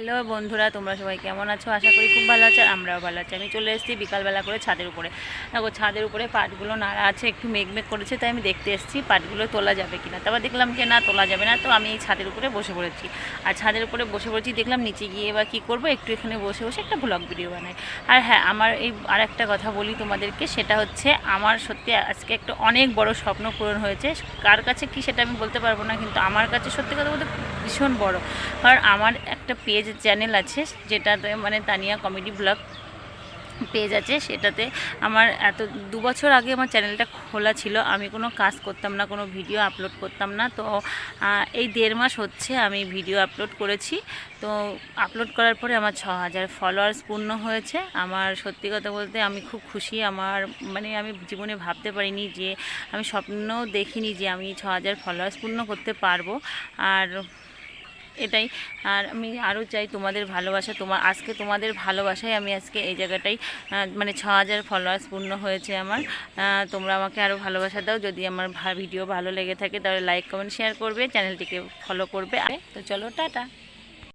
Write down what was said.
Hello বন্ধুরা, তোমরা সবাই কেমন আছো? আশা করি খুব ভালো আছো আমরাও ভালো আছি। আমি চলে এসেছি বিকালবেলা করে ছাদের উপরে। দেখো, ছাদের উপরে পাটগুলো নাড়া আছে, একটু মেঘ মেঘ করেছে, তাই আমি দেখতে এসেছি পাটগুলো তোলা যাবে কিনা। তারপর দেখলাম যে না, তোলা যাবে না, তো আমি এই ছাদের উপরে বসে পড়েছি। আর ছাদের উপরে বসে পড়েছি, দেখলাম নিচে গিয়ে বা কী করব, একটু এখানে বসে বসে একটা ব্লগ ভিডিও বানাই। আর হ্যাঁ আমার এই আর একটা কথা বলি তোমাদেরকে, সেটা হচ্ছে আমার সত্যি আজকে একটা অনেক বড় স্বপ্ন পূরণ হয়েছে। কার কাছে কি সেটা আমি বলতে পারব না, কিন্তু আমার কাছে সত্যি কথা বলতে ভীষণ বড়। কারণ আমার একটা পেজ চ্যানেল আছে, যেটাতে মানে তানিয়া কমেডি ব্লগ পেজ আছে, সেটাতে আমার এত, দু বছর আগে আমার চ্যানেলটা খোলা ছিল। আমি কোনো কাজ করতাম না, কোনো ভিডিও আপলোড করতাম না। তো এই দেড় মাস হচ্ছে আমি ভিডিও আপলোড করেছি। তো, আপলোড করার পরে আমার ছ হাজার ফলোয়ার্স পূর্ণ হয়েছে। আমার সত্যি কথা বলতে আমি খুব খুশি। আমার মানে আমি জীবনে ভাবতে পারিনি যে, আমি স্বপ্নও দেখিনি যে আমি ছ হাজার ফলোয়ার্স পূর্ণ করতে পারব। আর এটাই। আর আমি আরও চাই তোমাদের ভালোবাসা তোমার আজকে তোমাদের ভালোবাসায় আমি আজকে এই জায়গাটাই মানে ছ হাজার ফলোয়ার্স পূর্ণ হয়েছে আমার। তোমরা আমাকে আরও ভালোবাসা দাও। যদি আমার ভিডিও ভালো লেগে থাকে তাহলে লাইক কমেন্ট শেয়ার করবে চ্যানেলটিকে ফলো করবে। তো চলো, টাটা।